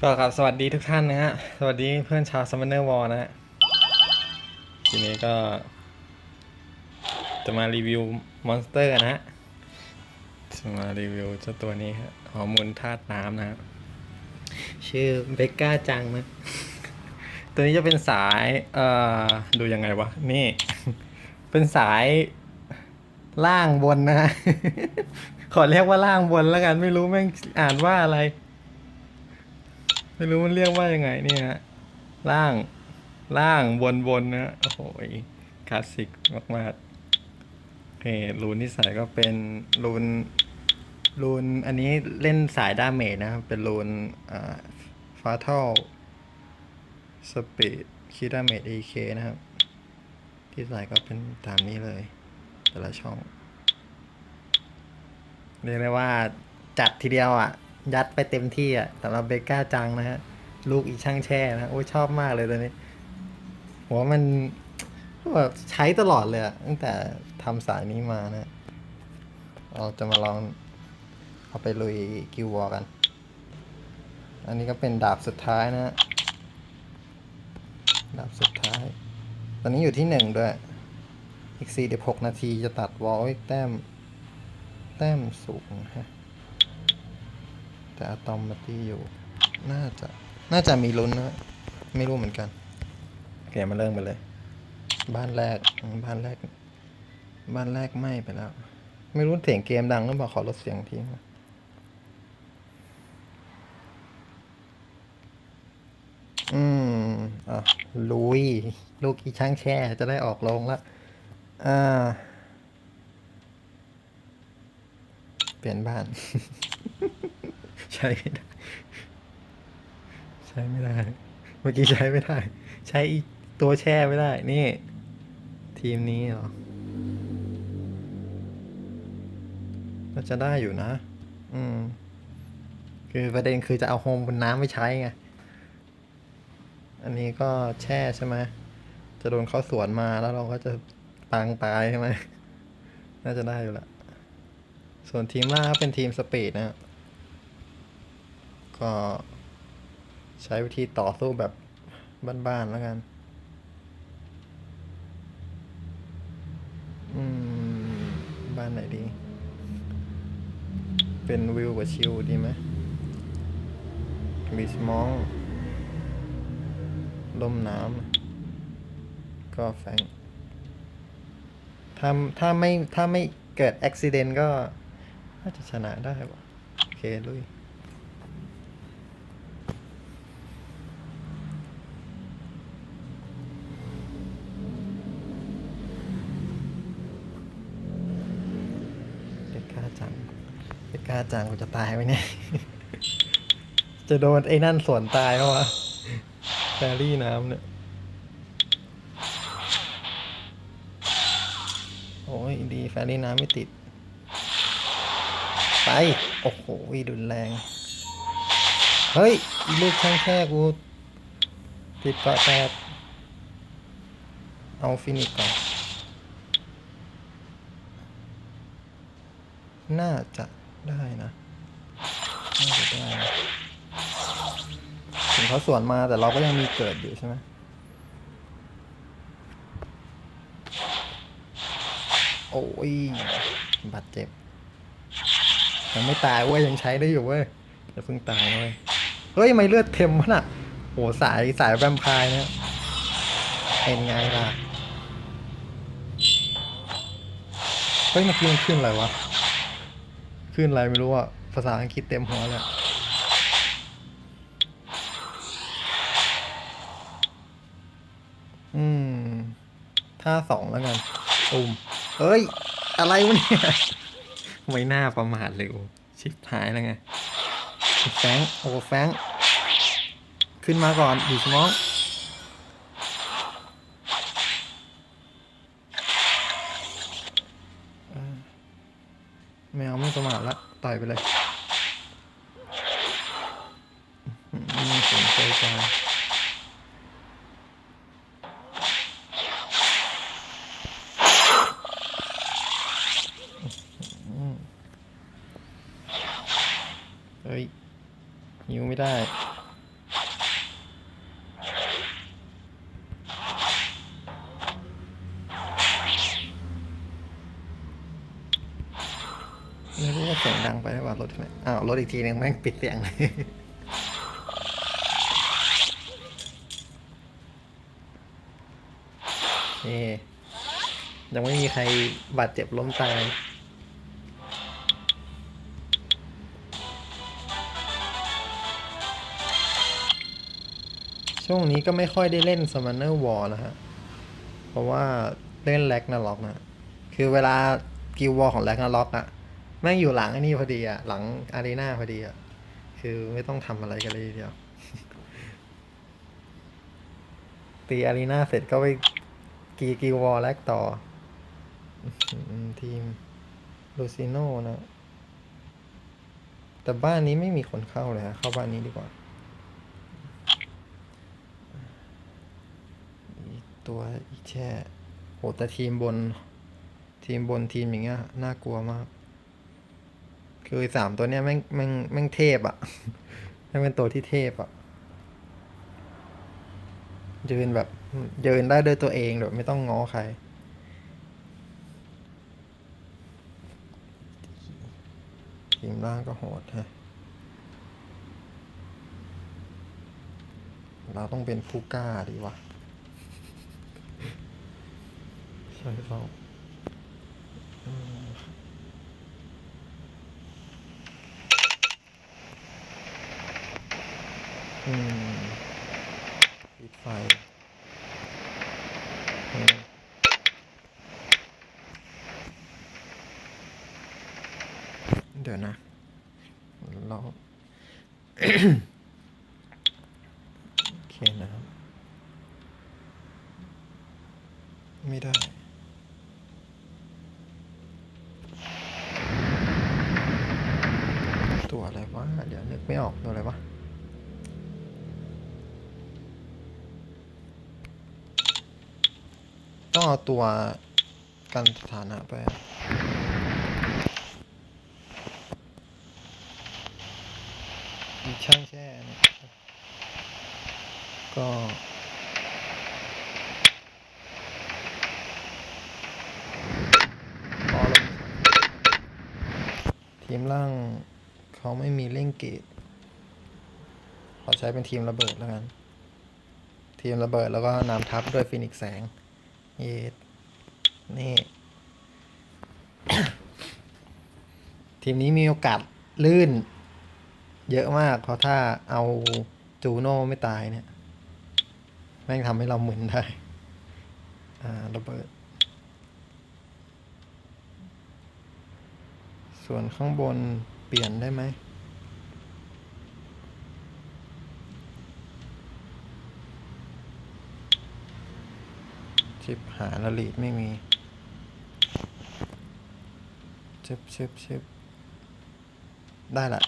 ก็ครับสวัสดีทุกท่านนะฮะ สวัสดีเพื่อนชาวซัมเมอร์วอลนะฮะ ทีนี้ก็ จะมารีวิวมอนสเตอร์นะฮะ จะมารีวิวเจ้าตัวนี้ครับฮอร์โมนธาตุน้ำนะครับ ชื่อเบกก้าจังนะ ตัวนี้จะเป็นสาย เอ่อ ดูยังไงวะ นี่ เป็นสายล่างบนนะฮะ ขอเรียกว่าล่างบนแล้วกันไม่รู้แม่งอ่านว่าอะไร ไม่รู้มันเรียกว่ายังไงเนี่ยฮะล่างล่างบนบนนะฮะโอ้โหคลาสสิกมากๆโอเครูนที่ใส่ก็เป็นรูนรูนอันนี้เล่นสายดาเมจนะครับ เป็นรูนอ่าฟาทัลสปีดคีดาเมจ AK นะครับ ที่ใส่ก็เป็นตามนี้เลย แต่ละช่อง เรียกได้ว่าจัดทีเดียวอะ ยัดไปเต็มที่อะสำหรับเบก้าจังนะฮะ ลูกอีช่างแช่นะโอ้ยชอบมากเลยตัวนี้ผมว่ามันแบบใช้ตลอดเลยอะตั้งแต่ทำสายนี้มานะ เราจะมาลองเอาไปลุยกิววอกัน อันนี้ก็เป็นดาบสุดท้ายนะฮะดาบสุดท้าย ตอนนี้อยู่ที่หนึ่งด้วย อีกสี่สิบหกนาทีจะตัดวอลไว้แต้ม แต้มสูงฮะ แต่อะตอมมาตีอยู่ น่าจะน่าจะมีลุ้นนะไม่รู้เหมือนกันโอเคมาเริ่มกันเลย บ้านแรกอืมบ้านแรก บ้านแรกไหม้ไปแล้ว ไม่รู้เสียงเกมดังหรือเปล่าขอลดเสียงทีนะอืมอะลุย ลูกอีช่างแช่ จะได้ออกลงแล้วอ่า เปลี่ยนบ้าน ใช้ไม่ได้ ใช้ไม่ได้ เมื่อกี้ใช้ไม่ได้ ใช้ตัวแช่ไม่ได้ นี่ ทีมนี้เหรอก็จะได้อยู่นะ อืม คือประเด็นคือจะเอาโฮมบนน้ำไม่ใช้ไง อันนี้ก็แช่ใช่ไหม จะโดนเขาสวนมาแล้วเราก็จะปางตายใช่ไหม น่าจะได้อยู่ละ ส่วนทีมล่าเป็นทีมสปีดนะ ก็ใช้วิธีต่อสู้แบบบ้านๆแล้วกัน อืม บ้านไหนดี เป็นวิวกับชิลดีไหมมีสมองลมน้ำ ก็แฟงถ้าถ้าไม่ ถ้าไม่เกิดอุบิเหตุก็ น่าจะชนะได้วะโอเคลุย เด็กกล้าจัง เด็กกล้าจังกูจะตายไหมเนี่ย จะโดนไอ้นั่นสวนตายเพราะวะแฟรี่น้ำเนี่ย โอ้ยดีแฟรี่น้ำไม่ติด ไป โอ้โหดุนแรง เฮ้ยลูกช่างแค่กู ติดกาะแตกเอาฟินิชก่อน น่าจะ ได้นะน่าจะได้นะถึงเขาสวนมาแต่เราก็ยังมีเกิดอยู่ใช่ไหมโอ้ยบาดเจ็บ ยังไม่ตายเว้ย ยังใช้ได้อยู่เว้ยจะเพิ่งตายเว้ย เฮ้ย ไม่เลือดเต็มวะน่ะโหสายสายแวมพร์เนี่ยเป็นไงล่ะ เฮ้ยเมื่อกี้มันขึ้นอะไรวะ ขึ้นอะไรไม่รู้อะภาษาอังกฤษเต็มหัวเลยอืมท่าสองแล้วกันตุมเอ้ย อะไรวะเนี่ยไม่น่าประมาทเลยโอ้ชิบหายแล้วไง แฟงโอ้แฟงขึ้นมาก่อนดีสมองเออ ไม่เอาไม่ประมาทละต่อยไปเลยไม่สนใจใจเฮ้ยยิวไม่ได้ ไปได้ป่ะรถที่ไหนอ้าวรถอีกทีนึงแม่งปิดเสียงเลยโอเคยังไม่มีใครบาดเจ็บล้มตายช่วงนี้ก็ไม่ค่อยได้เล่น Summoner War นะฮะ เพราะว่าเล่นแล็กนาล็อกนะ คือเวลากิลวอลของแล็กนาล็อกอะ แม่งอยู่หลังไอ้นี่พอดีอะ หลังอารีนาพอดีอะ คือไม่ต้องทำอะไรกันเลยทีเดียว ตีอารีนาเสร็จก็ไปกีกิลวอลแลกต่อ ทีมลูซิโนนะ แต่บ้านนี้ไม่มีคนเข้าเลยฮะ เข้าบ้านนี้ดีกว่า ตัวอีแช่โหแต่ทีมบน ทีมบนทีมอย่างเงี้ย น่ากลัวมาก คือสามตัวเนี้ยแม่งแม่งแม่งเทพอะแม่งเป็นตัวที่เทพอะยืนแบบยืนได้ด้วยตัวเองแบบไม่ต้องง้อใคร ทีมล่างก็โหดฮะเราต้องเป็นผู้กล้าดีวะใช่เปล่าอืมอืมปิดไฟอืมเดี๋ยวนะ เรา โอเคนะครับ ไม่ได้ ตัวอะไรวะ เดี๋ยวนึกไม่ออกตัวอะไรวะ ต้องเอาตัวกันสถานะไปมีช่างแช่เนี่ยก็พอลงทีมล่างเขาไม่มีเล่งเกตขอใช้เป็นทีมระเบิดแล้วกัน ทีมระเบิดแล้วก็นำทัพด้วยฟินิกซ์แสง เยดนี่ ทีมนี้มีโอกาสลื่น เยอะมาก เพราะถ้าเอาจูโน่ไม่ตายเนี่ย แม่งทำให้เราหมุนได้ อ่าระเบิด ส่วนข้างบนเปลี่ยนได้ไหม ชิปหาละลีดไม่มีชิปชิปชิปได้ละ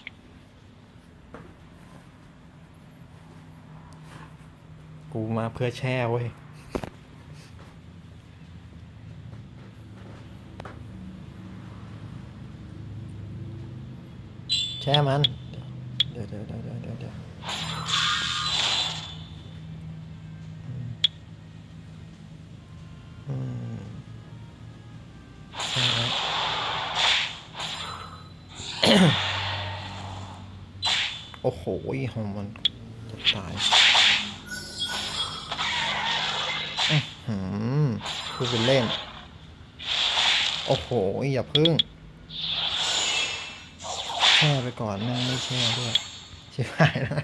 กูมาเพื่อแช่เว้ยแช่มัน เดี๋ยวเดี๋ยวเดี๋ยวเดี๋ยวเดี๋ยวเดี๋ยวอืมใช่แล้ว โอ้โหของมันตายอื้อหือพูดเป็นเล่น โอ้โห อย่าพึ่ง แช่ไปก่อนแม่งไม่แช่ด้วย ชิบหายแล้ว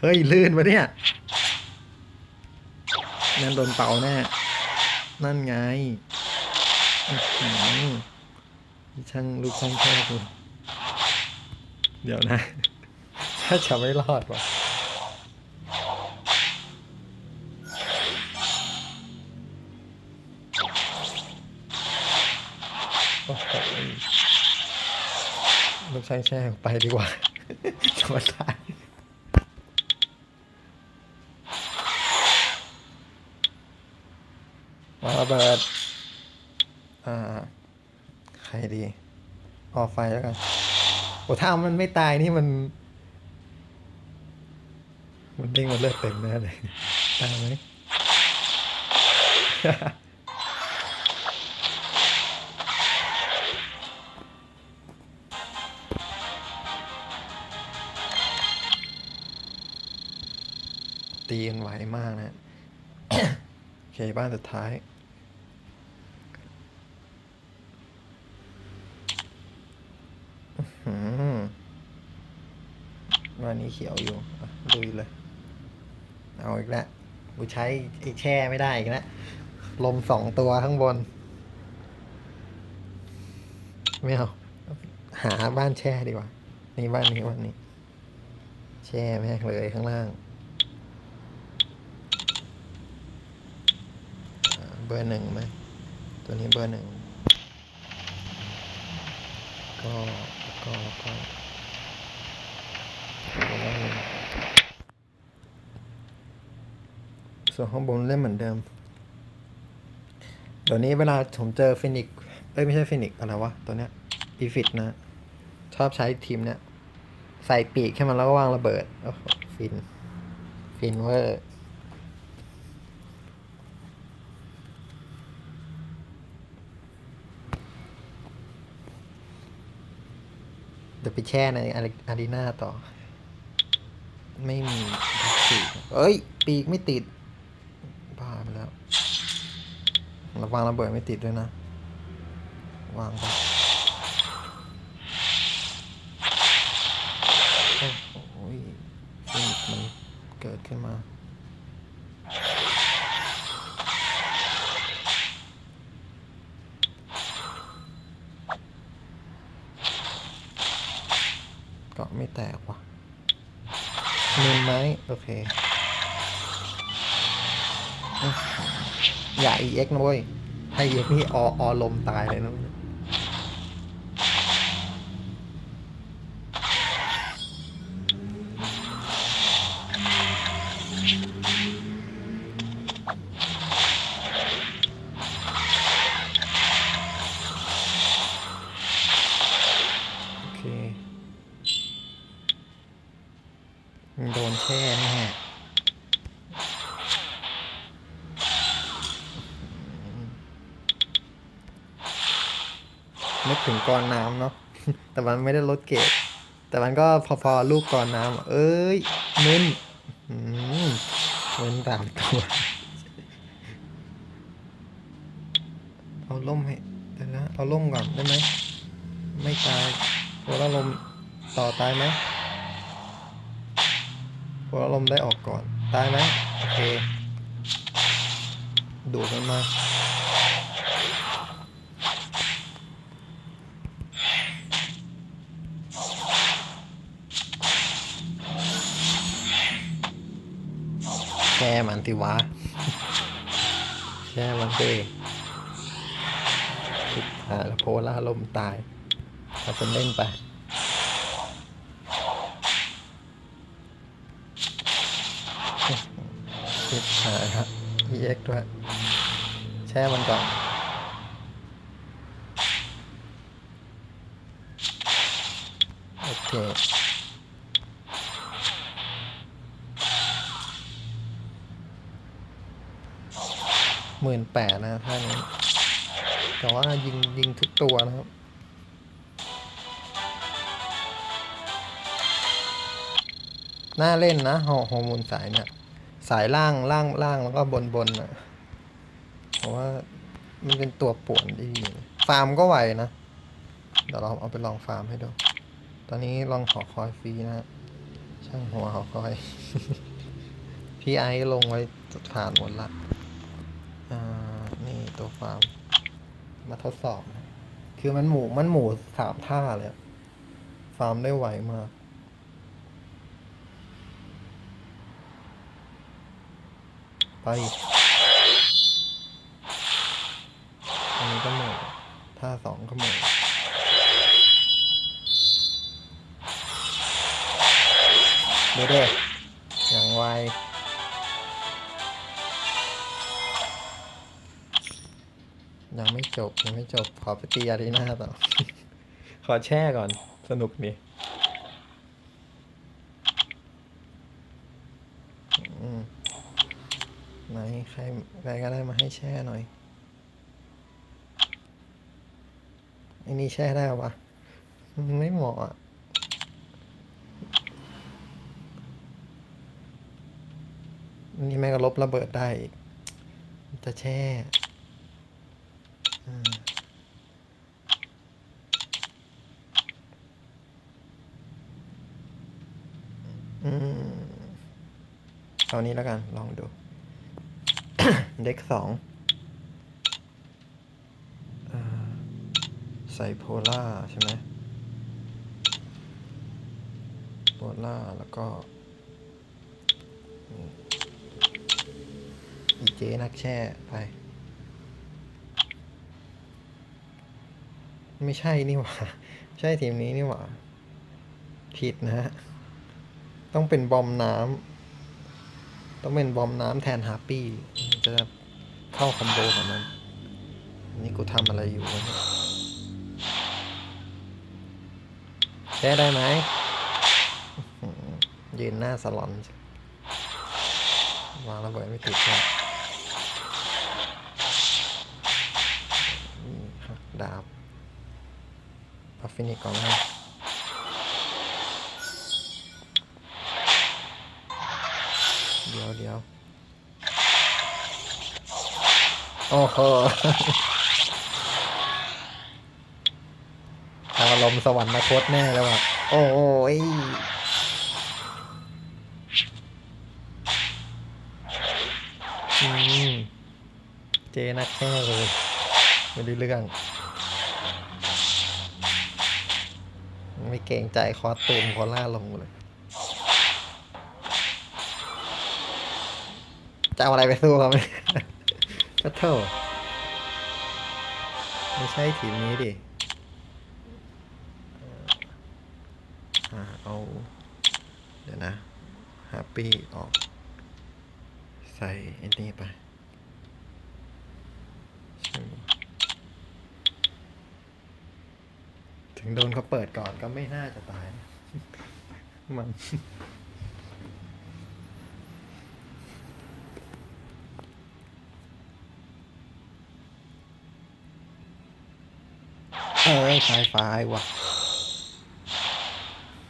เฮ้ย ลื่นปะเนี่ย นั่นโดนเป่าแน่ นั่นไงอื้อหือช่างลูกช่างแช่กู เดี๋ยวนะถ้าจะไม่รอดว่ะโอ้โหลูกชายแช่ไปดีกว่าจะมาตายมาระเบิด อ่า ใครดี ออกไฟแล้วกัน โอ้ถ้ามันไม่ตายนี่มัน มันดิ้งมันเลือดเต็มแน่เลย ตายไหมตีกันไหวมากนะ โอเค บ้านสุดท้าย ขียวอยู่อะลุยเลย เอาอีกแล้วกูใช้ไอ้แช่ไม่ได้อีกแล้วลมสองตัวข้างบน ไม่เอา หาบ้านแช่ดีกว่า นี่บ้านนี้บ้านนี้ แช่แม่งเลยข้างล่าง เบอร์หนึ่งไหมตัวนี้เบอร์หนึ่งก็ก็ก็ ส่วนข้างบนเล่นเหมือนเดิมเดี๋ยวนี้เวลาผมเจอฟินิกเอ้ยไม่ใช่ฟินิกอะไรวะ ตัวเนี้ยอีฟิตนะ ชอบใช้ทีมเนี้ยใส่ปีกให้มันแล้วก็วางระเบิดโอ้โหฟิน ฟินเวอร์เดี๋ยวไปแช่ในอารีนาต่อ ไม่มีปีกเอ้ย ปีกไม่ติดบ้าไปแล้วระวังระเบิดไม่ติดด้วยนะ วางไปโอ้โหฟินิกซ์มันเกิดขึ้นมา เกาะไม่แตกว่ะเนิน ไม้ โอเคอื้อหืออย่า EX นะเว้ยถ้า EX นี่อออลมตายเลยนะโอเคมันโดนแช่แน่ นึกถึงกรอนน้ำเนาะ แต่มันไม่ได้ลดเกรดแต่มันก็พอๆลูกกรอนน้ำ เอ้ยมึนอืมมึนตามตัว เอาล่มให้เดี๋ยวนะเอาล่มก่อนได้ไหม ไม่ตายโพลาลมต่อตายไหมโพลาลมได้ออกก่อน ตายไหมโอเคดูดมันมา แช่ มันสิวะแช่มันสิสุดท้าแล้วโพล่าลมตายเราเป็นเล่นไปสุดท้ายครับ EX ด้วย แช่มันก่อนโอเค หมื่นแปดนะท่านี้แต่ว่ายิงยิงทุกตัวนะครับน่าเล่นนะฮอร์ฮอร์โมนสายเนี่ย สายล่างล่างล่างแล้วก็บนบนนะเพราะว่ามันเป็นตัวป่วนดี ฟาร์มก็ไหวนะ เดี๋ยวเราเอาไปลองฟาร์มให้ดู ตอนนี้ลองหอคอยฟรีนะ ช่างหัวหอคอย พี่ไอซ์ลงไว้ผ่านหมดละ นี่ตัวฟาร์ม มาทดสอบ คือมันหมูมันหมูสามท่าเลยฟาร์มได้ไวมากไปอันนี้ก็หมูท่าสองก็หมูเด้อย่างไว ยังไม่จบยังไม่จบ ขอไปตีอารีนาต่อ ขอแช่ก่อน สนุกดีไหนใครใครก็ได้มาให้แช่หน่อยไอ้นี่แช่ได้ปะไม่เหมาะอะอลบระเบิดได้อีกจะแช่ เอานี้แล้วกัน ลองดู เด็กสองอใส่โพล่าใช่ไหมโพล่าแล้วก็อีเจนักแช่ไป ไม่ใช่นี่หว่า ใช่ทีมนี้นี่หว่า ผิดนะฮะ ต้องเป็นบอมน้ำ ต้องเป็นบอมน้ำแทนฮาร์ปี้ จะเข้าคอมโบกับมันอัน นี่กูทำอะไรอยู่วะแช่ได้ไหมยืนหน้าสลอนวางระเบิดไม่ติดเลยนี่ครับดาบพั ฟินิกก่อนนะเดี๋ยวเดี๋ยวโอ้โหอารมณ์สวรรคตแน่แล้วอะ โอ้ยอืมเจนักแค่เลยไม่ได้เรื่อง ไม่เกรงใจคอตูมคอล่าลงเลย จะเอาอะไรไปสู้เขาไหมก็เท่าไม่ใช่ทีมนี้ดิอ่าเอา เดี๋ยวนะฮปปี้ออก ใส่อ้นี่ไปใช่ไหม ถึงโดนเขาเปิดก่อนก็ไม่น่าจะตายนะมันเอ้ยไฟไฟว่ะ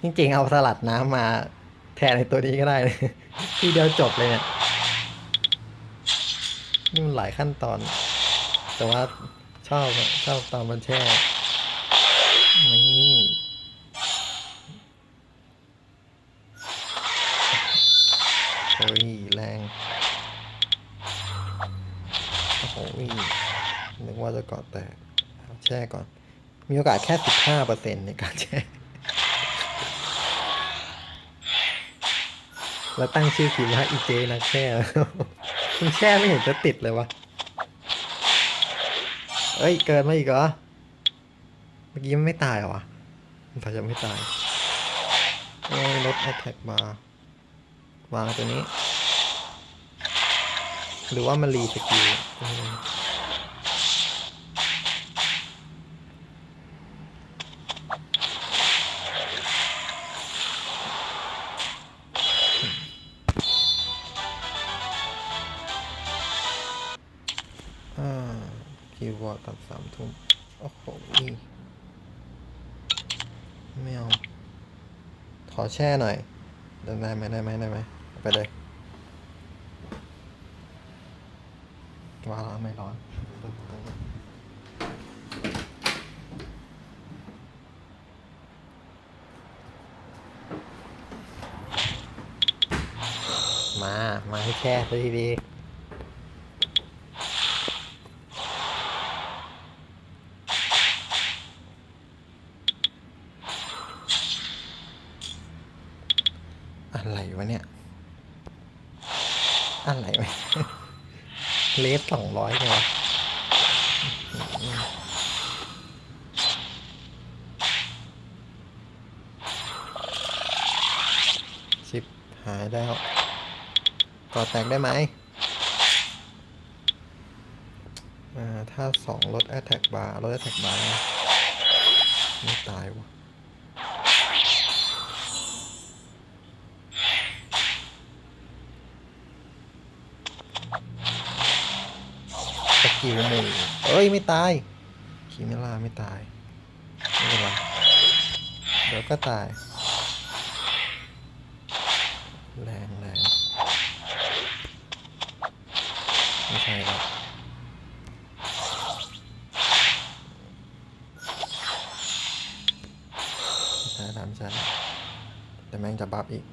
จริงๆ เอาสลัดน้ำมาแทนในตัวนี้ก็ได้เลยทีเดียวจบเลยเนี่ย นี่มันหลายขั้นตอน แต่ว่าชอบอะชอบตอนมันแช่ นี่โอ้ยแรง โอ้โหนึกว่าจะกาะแตกแช่ก่อน มีโอกาสแค่สิบห้าเปอร์เซ็นในการแช่ แล้วตั้งชื่อทีมว่าอีเจนักแช่คุณแช่ไม่เห็นจะติดเลยวะ เอ้ย เกินมาอีกเหรอ มื่อกี้มันไม่ตายเหรอวะมันจะไม่ตายโอ้ยลด attack bar วางตัวนี้ หรือว่ามันรีสกิลอืมอ่าคีย์วอร์ดตอนสามทุ่มโอ้โหนี่ ไม่เอา ขอแช่หน่อย ได้ไหมได้ไหมได้ไหมไปเลยว่าแล้วไม่ร้อนมา มาให้แช่ซะทีดี อะไรวะเนี่ย อะไรวะ เลสสองร้อยเลยวะชิปหายแล้วก่อแตกได้ไหมถ้าสองลด attack bar ลด attack bar นะไม่ตายวะสกิลหนึ่งเอ้ย ไม่ตายคิเมล่าไม่ตาย ไม่เป็นไรเดี๋ยวก็ตาย แรงแรง ไม่ใช่แล้วใช่แล้วไม่ใช่แล้วแต่แม่งจะบัฟอีก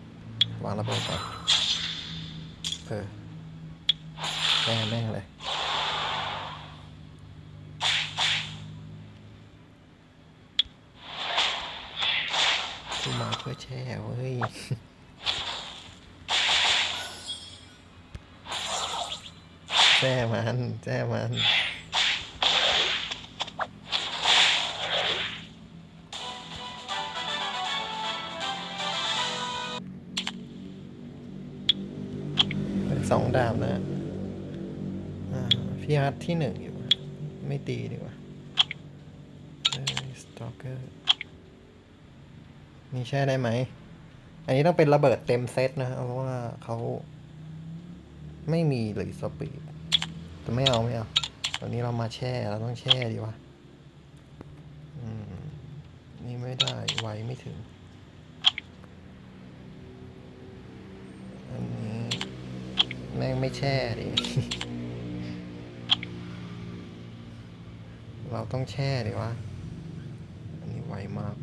วางระเบิดก่อนเออแม่งแม่งเลยกูมาเพื่อแช่เว้ย แช่มันแช่มันสองดาบนะพี่ฮัทที่หนึ่งอยู่ ไม่ตีดีกว่าสตอกเกอร์นี่แช่ได้ไหม อันนี้ต้องเป็นระเบิดเต็มเซตนะเพราะว่าเขาไม่มีเลยสปีด แต่ไม่เอาไม่เอาตอนนี้เรามาแช่เราต้องแช่ดีวะอืมนี่ไม่ได้ไวไม่ถึง อันนี้แม่งไม่แช่ดิ เราต้องแช่ดิวะ อันนี้ไวมาก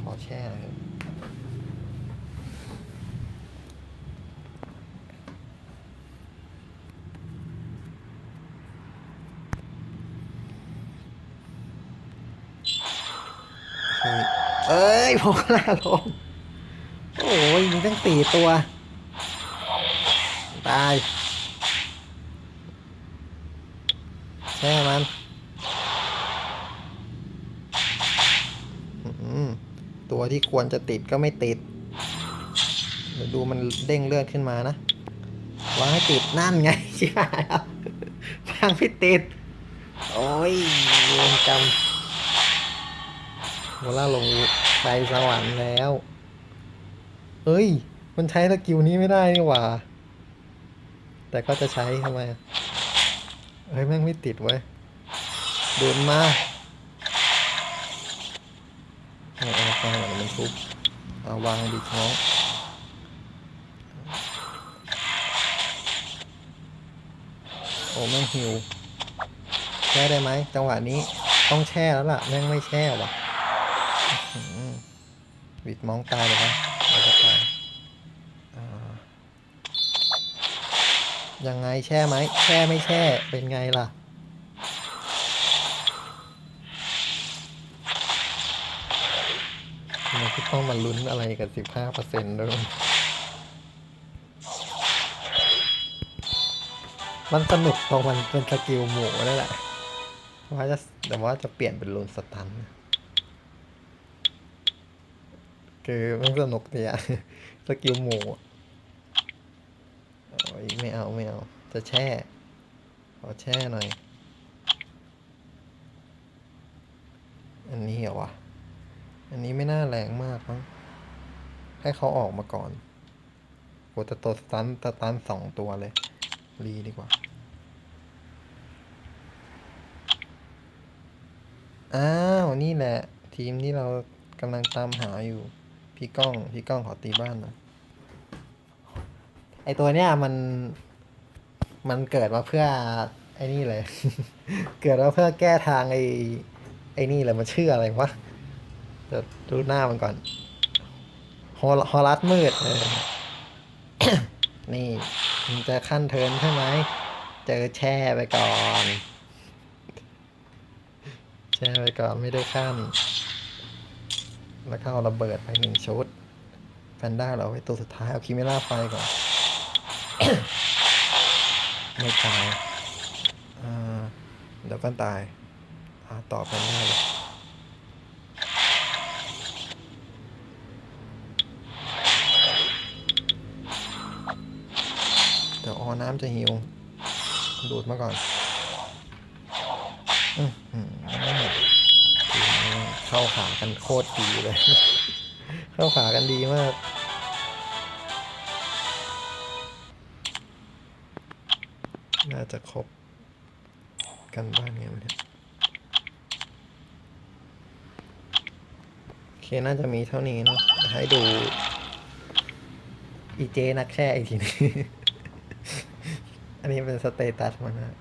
ขอแช่หน่อยเถอะเฮ้ยเอ้ ยพกหน้าลงโอ้ยมีตั้งสี่ตัว ตายแช่มันตัวที่ควรจะติดก็ไม่ติด เดี๋ยวดูมันเด้งเลือดขึ้นมานะวางให้ติดนั่นไงชิบหายแล้ววางไม่ติด โอ้ยเวรกรรมโมล่าลง ไปสวรรค์แล้วเฮ้ย มันใช้สกิลนี้ไม่ได้นี่หว่า แต่ก็จะใช้ทำไม เฮ้ย แม่งไม่ติดเว้ยเดินมาเอาเอาฟังก่อนมันทุบเอาวางดิน้องโอ้แม่งหิว แช่ได้ไหมจังหวะนี้ต้องแช่แล้วล่ะ แม่งไม่แช่ว่ะ บิดมองตายเลยปะเราจะตายอ่ายังไงแช่ไหมแช่ไม่แช่เป็นไงล่ะทำไมต้องมาลุ้นอะไรกับสิบห้าเปอร์เซ็นต์ด้วยมันสนุกตรงมันเป็นสกิลหมูนั่นแหละว่าจะแต่ว่าจะเปลี่ยนเป็นลุนสตัน คือมันสนุกดีอะสกิลหมูโอ้ยไม่เอาไม่เอา จะแช่ ขอแช่หน่อย อันนี้เหรอวะ อันนี้ไม่น่าแรงมากมั้ง ให้เขาออกมาก่อนโหแต่ตัวสตันสตันสองตัวเลย รีดีกว่า อ้าว นี่แหละ ทีมที่เรากำลังตามหาอยู่ พี่ก้อง พี่ก้องขอตีบ้านหนะไอตัวเนี้ยมัน มันเกิดมาเพื่อไอ้นี่เลย เกิดมาเพื่อแก้ทางไอไอ้นี่เลยมันชื่ออะไรวะเดี๋ยวดูหน้ามันก่อนฮอลฮอลัสมืดเออนี่มันจะขั้นเทินใช่ไหม เจอแช่ไปก่อน แช่ไปก่อนไม่ได้ขั้น แล้วก็เอาระเบิดไปหนึ่งชุดแพนด้าเราไว้ตัวสุดท้ายเอาคิเมล่าไฟก่อน ไม่ตายเดี๋ยวก็ตายาต่อแพนด้าเลยเดี๋ยวออน้ำจะหิว ดูดมาก่อน อื้อหือทีนี้ เข้าขากันโคตรดีเลย เข้าขากันดีมากน่าจะครบกันบ้านไงวะเนี่ยโอเคน่าจะมีเท่านี้เนาะให้ดู อีเจนักแช่อีกทีนึงอันนี้เป็นสเตตัสมันนะ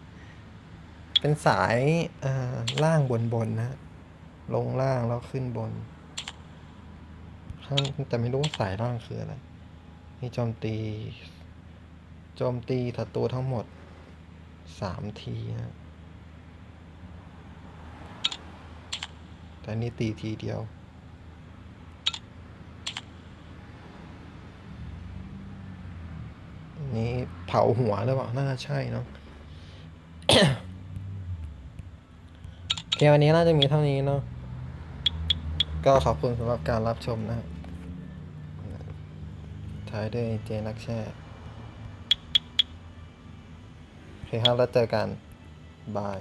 เป็นสายอ่าล่างบนบนนะ ลงล่างแล้วขึ้นบนข้างแต่ไม่รู้ว่าสายล่างคืออะไร นี่โจมตี โจมตีศัตรูทั้งหมดสามทีนะแต่นี่ตีทีเดียวนี้เผาหัวหรือเปล่า น่าใช่เนาะโอเควันนี้น่าจะมีเท่านี้เนาะ ก็ขอบคุณสำหรับการรับชมนะฮะท้ายด้วยเจนักแช่โอเคครับแล้วเจอกัน บาย